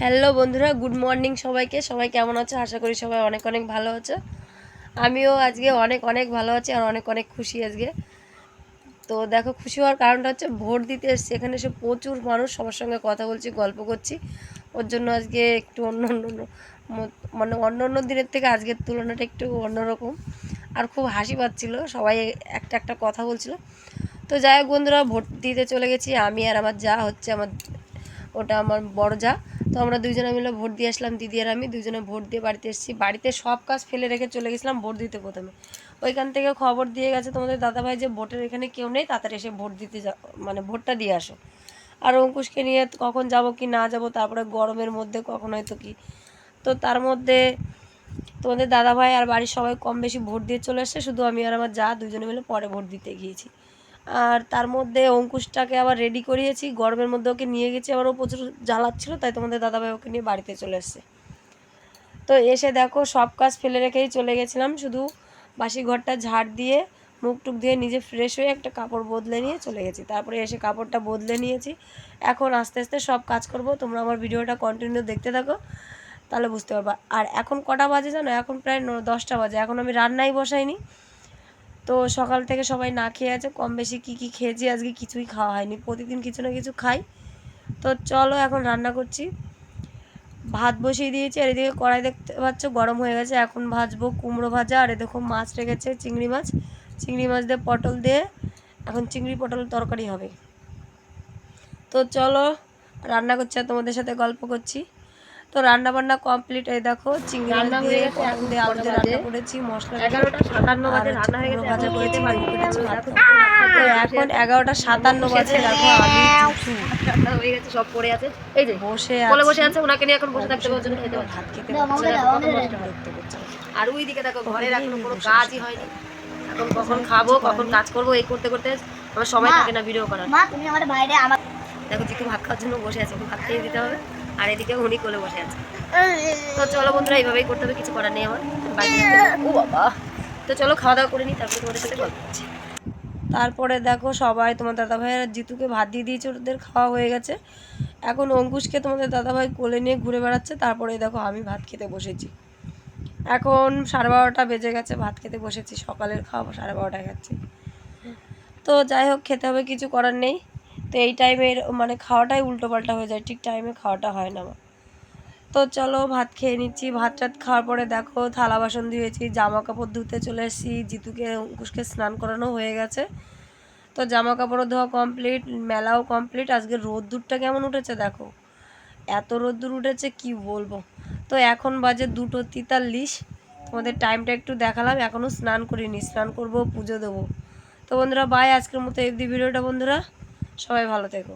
Hello বন্ধুরা, good morning সবাইকে। সবাই কেমন আছো? আশা করি সবাই অনেক অনেক ভালো আছো। আমিও আজকে অনেক অনেক ভালো আছি আর অনেক অনেক খুশি আজকে। তো দেখো, খুশি হওয়ার কারণটা হচ্ছে ভোট দিতে এসছি। এখানে এসে প্রচুর মানুষ সবার সঙ্গে কথা বলছি, গল্প করছি। ওর জন্য আজকে একটু অন্য অন্য মানে অন্য অন্য দিনের থেকে আজকের তুলনাটা একটু অন্যরকম। আর খুব হাসি পাচ্ছিল, সবাই একটা একটা কথা বলছিল। তো যাই হোক বন্ধুরা, ভোট দিতে চলে গেছি। আমি আর আমার যা হচ্ছে, আমার, ওটা আমার বড় যা। তো আমরা দুইজনে মিলে ভোট দিয়ে আসলাম, দিদি আর আমি। দুজনে ভোট দিয়ে বাড়িতে এসেছি। বাড়িতে সব কাজ ফেলে রেখে চলে গেছিলাম ভোট দিতে প্রথমে। ওইখান থেকে খবর দিয়ে গেছে তোমাদের দাদাভাই যে ভোটের এখানে কেউ নেই, তাড়াতাড়ি এসে ভোট দিতে মানে ভোটটা দিয়ে আসো। আর অঙ্কুশকে নিয়ে কখন যাব কি না যাব, তারপরে গরমের মধ্যে কখন হয়তো কি। তো তার মধ্যে তোমাদের দাদাভাই আর বাড়ির সবাই কম বেশি ভোট দিয়ে চলে এসছে। শুধু আমি আর আমার যা দুজনে মিলে পরে ভোট দিতে গিয়েছি। আর তার মধ্যে অঙ্কুশটাকে আবার রেডি করিয়েছি। গরমের মধ্যে ওকে নিয়ে গেছি, আবার ও প্রচুর জ্বালাচ্ছিল, তাই তোমাদের দাদাভাই ওকে নিয়ে বাড়িতে চলে এসছে। তো এসে দেখো, সব কাজ ফেলে রেখেই চলে গেছিলাম, শুধু বাসি ঘরটা ঝাড় দিয়ে মুখ টুক দিয়ে নিজে ফ্রেশ হয়ে একটা কাপড় বদলে নিয়ে চলে গেছি। তারপরে এসে কাপড়টা বদলে নিয়েছি। এখন আস্তে আস্তে সব কাজ করব, তোমরা আমার ভিডিওটা কন্টিনিউ দেখতে থাকো, তাহলে বুঝতে পারবা। আর এখন কটা বাজে জানো? এখন প্রায় দশটা বাজে। এখন আমি রান্নাই বসাইনি। তো সকাল থেকে সবাই না খেয়ে আছে কম বেশি কী কী খেয়েছি আজকে কিছুই খাওয়া হয়নি, প্রতিদিন কিছু না কিছু খাই। তো চলো এখন রান্না করছি। ভাত বসিয়ে দিয়েছি, আর এদিকে কড়াই দেখতে পাচ্ছ গরম হয়ে গেছে, এখন ভাজবো কুমড়ো ভাজা, আর দেখো মাছ রেখেছে চিংড়ি মাছ। চিংড়ি মাছ দিয়ে পটল দিয়ে, এখন চিংড়ি পটল তরকারি হবে। তো চলো রান্না করছি আর তোমাদের সাথে গল্প করছি। তো রান্না বান্না কমপ্লিট এই দেখো চিংড়ি রান্না হয়ে দিয়ে গেছে, পটল এখন দিয়ে আলু দিয়ে রান্না করেছি মশলা এগারোটা সাতান্ন বাজে রান্না হয়ে গেছে ভাজা এখন করেছি খেতে করেছি দেখো, তো এখন এগারোটা সাতান্ন বাজে দেখো রান্না হয়ে গেছে সব পড়ে আছে। এই যে বসে বলে বসে আছে ওনাকে নিয়ে এখন বসে থাকতে খেতে ভাত খেতে দাও, না, কত কষ্ট করতে করছে। আর ওই দিকে দেখো ঘরের এখনও কোনো কাজই হয়নি। এখন কখন খাব কখন কাজ করব এই করতে করতে আমার সময় থাকে না ভিডিও করার। মা তুমি আমার বাইরে আমার দেখো জিতু ভাত খাওয়ার জন্য বসে আছে, ওকে ভাত খেয়ে দিতে হবে। আর এদিকে উনি কোলে বসে আছে। তো চলো বন্ধুরা, এইভাবেই করতে হবে, কিছু করার নেই আমার। হবে। ও বাবা। তো চলো খাওয়া দাওয়া করে নিই, তারপরে তোমাদের সাথে গল্প করছি। তারপরে দেখো সবাই, তোমার দাদাভাই আর জিতুকে ভাত দিয়ে দিয়েছে, ওদের খাওয়া হয়ে গেছে। এখন অঙ্কুশকে তোমাদের দাদাভাই কোলে নিয়ে ঘুরে বেড়াচ্ছে, তারপরে দেখো আমি ভাত খেতে বসেছি। এখন সাড়ে বারোটা বেজে গেছে, ভাত খেতে বসেছি, সকালের খাওয়া সাড়ে বারোটায় খাচ্ছি। তো যাই হোক, খেতে হবে, কিছু করার নেই। তো এই টাইমের মানে খাওয়াটাই উল্টো পাল্টা হয়ে যায়, ঠিক টাইমে খাওয়াটা হয় না আমার। তো চলো ভাত খেয়ে নিচ্ছি, ভাত টাত খাওয়ার পরে দেখো থালা বাসন ধুয়েছি জামা কাপড় ধুতে চলে এসেছি, জিতুকে অঙ্কুশকে স্নান করানো হয়ে গেছে। তো জামা কাপড়ও ধোয়া কমপ্লিট, মেলাও কমপ্লিট, আজকে রোদ্দুরটা কেমন উঠেছে দেখো। এত রোদ্দুর উঠেছে, কি বলব। তো এখন বাজে দুটো তেতাল্লিশ, তোমাদের টাইমটা একটু দেখালাম, এখনও স্নান করিনি, স্নান করব, পুজো দেবো। তো বন্ধুরা বাই আজকের মতো, এই ভিডিওটা বন্ধুরা। সবাই ভালো থেকো।